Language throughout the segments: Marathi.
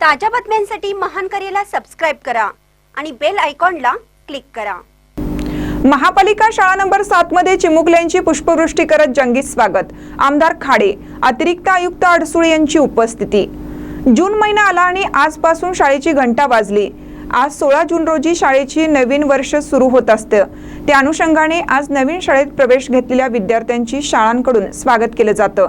ताज्या बातम्यांसाठी महान करेला सबस्क्राईब करा आणि बेल आयकॉनला क्लिक करा. महापालिका शाळा नंबर सात मध्ये चिमुकल्यांची पुष्पवृष्टी करत जंगी स्वागत. आमदार खाडे अतिरिक्त आयुक्त अडसुळे यांची उपस्थिती. जून महिना आला आणि आजपासून शाळेची घंटा वाजली. आज सोळा जून रोजी शाळेची नवीन वर्ष सुरू होत असतं. त्या अनुषंगाने आज नवीन शाळेत प्रवेश घेतलेल्या विद्यार्थ्यांची शाळांकडून स्वागत केलं जातं.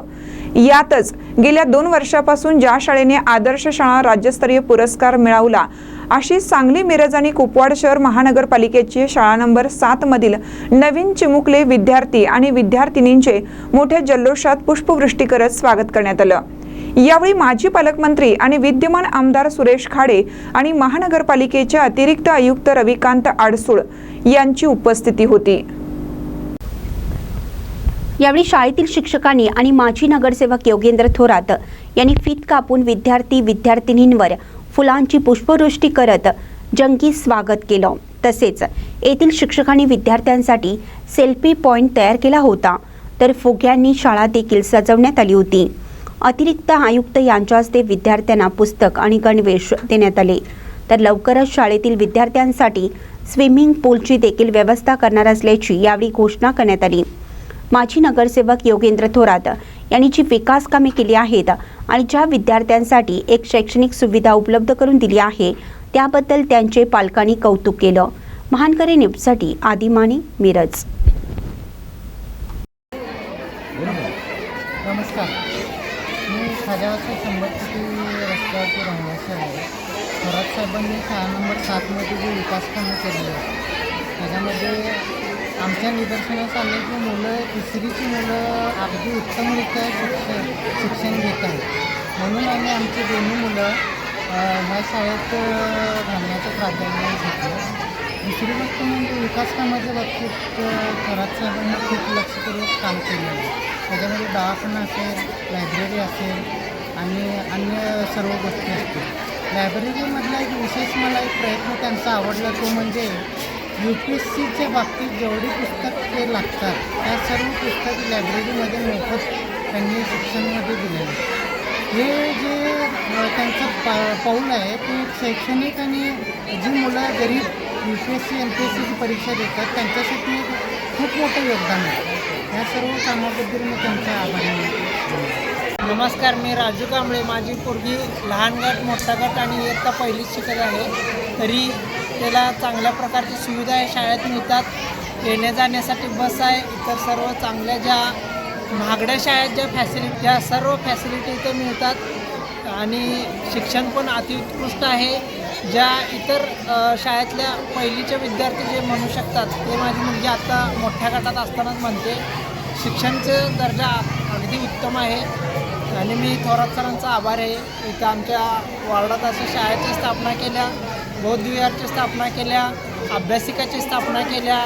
यातच गेल्या दोन वर्षापासून ज्या शाळेने आदर्श शाळा राज्यस्तरीय पुरस्कार मिळवला अशी सांगली मिरज आणि कुपवाड शहर महानगरपालिकेची शाळा नंबर सात मधील नवीन चिमुकले विद्यार्थी आणि विद्यार्थिनींचे मोठ्या जल्लोषात पुष्पवृष्टी करत स्वागत करण्यात आलं. यावेळी माजी पालकमंत्री आणि विद्यमान आमदार सुरेश खाडे आणि महानगरपालिकेचे अतिरिक्त आयुक्त रविकांत आडसूळ यांची उपस्थिती होती. यावेळी शाळेतील शिक्षकांनी आणि माजी नगरसेवक योगेंद्र थोरात यांनी फीत कापून विद्यार्थी विद्यार्थिनींवर फुलांची पुष्पवृष्टी करत जंगी स्वागत केलं. तसेच येथील शिक्षकांनी विद्यार्थ्यांसाठी सेल्फी पॉइंट तयार केला होता तर फुग्यांनी शाळा देखील सजवण्यात आली होती. अतिरिक्त आयुक्त यांच्या हस्ते विद्यार्थ्यांना पुस्तक आणि गणवेश देण्यात आले. तर लवकरच शाळेतील विद्यार्थ्यांसाठी स्विमिंग पूलची देखील व्यवस्था करणार असल्याची यावेळी घोषणा करण्यात आली. माजी नगरसेवक योगेंद्र थोरात यांनी जी विकास कामे केली आहेत आणि ज्या विद्यार्थ्यांसाठी एक शैक्षणिक सुविधा उपलब्ध करून दिली आहे त्याबद्दल त्यांचे पालकांनी कौतुक केलं. महानकरे न्यूजसाठी आदिमाने मिरज. नमस्कार. मी खाजावाच्या शंभर कोटी रस्त्यावरती रहिवासी आहे. थोरात साहेबांनी सहा नंबर सातमध्ये जे विकास कामं केलेली आहेत त्याच्यामध्ये आमच्या निदर्शनास आलं की मुलं तिसरीची मुलं अगदी उत्तमरित्या शिक्षण शिक्षण घेत आहेत. म्हणून आम्ही आमची दोन्ही मुलं ह्या शाळेत घालण्याचं प्राधान्य घेतलं. दुसरी गोष्ट म्हणजे विकास कामाच्या बाबतीत अ, थोरात साहेबांनी खूप लक्षपूर्वक काम केलेलं आहे. त्याच्यामध्ये दवाखाना असेल लायब्ररी असेल आणि अन्य सर्व गोष्टी असतील. लायब्ररीमधला एक विशेष मला एक प्रयत्न त्यांचा आवडला तो म्हणजे यू पी एस सीच्या बाबतीत जेवढी पुस्तक ते लागतात त्या सर्व पुस्तक लायब्ररीमध्ये मोफत त्यांनी शिक्षणामध्ये दिलेले हे जे त्यांचं पा पाऊल आहे ते शैक्षणिक आणि जी मुलं गरीब U P S C M P S सीची परीक्षा देतात त्यांच्यासाठी एक खूप मोठं योगदान आहे. या सर्व कामाबद्दल मी त्यांचा आभारी नमस्कार मी राजू कांबळे. माझी पोरगी लहान गट मोठा गट आणि इयत्ता पहिलीच शिकत आहे. तरी त्याला चांगल्या प्रकारची सुविधा आहे. शाळेत मिळतात. येण्या जाण्यासाठी बस आहे. इतर सर्व चांगल्या ज्या महागड्या शाळेत ज्या फॅसिलिटी त्या सर्व फॅसिलिटी इथं मिळतात. आणि शिक्षण पण अतिउत्कृष्ट आहे. ज्या इतर शाळेतल्या पहिलीचे विद्यार्थी जे म्हणू शकतात ते माझी मुलगी आता मोठ्या गटात असतानाच म्हणते शिक्षणचं दर्जा अगदी उत्तम आहे आणि मी थोरात सरांचा आभार आहे. इथं आमच्या वार्डात अशा शाळेची स्थापना केल्या बौद्धविहारची स्थापना केल्या अभ्यासिकाची स्थापना केल्या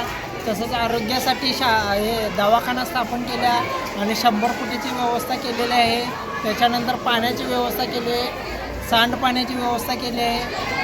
तसंच आरोग्यासाठी शा हे दवाखाना स्थापन केल्या आणि शंभर फुटीची व्यवस्था केलेली आहे. त्याच्यानंतर पाण्याची व्यवस्था केली आहे सांडपाण्याची व्यवस्था केली आहे.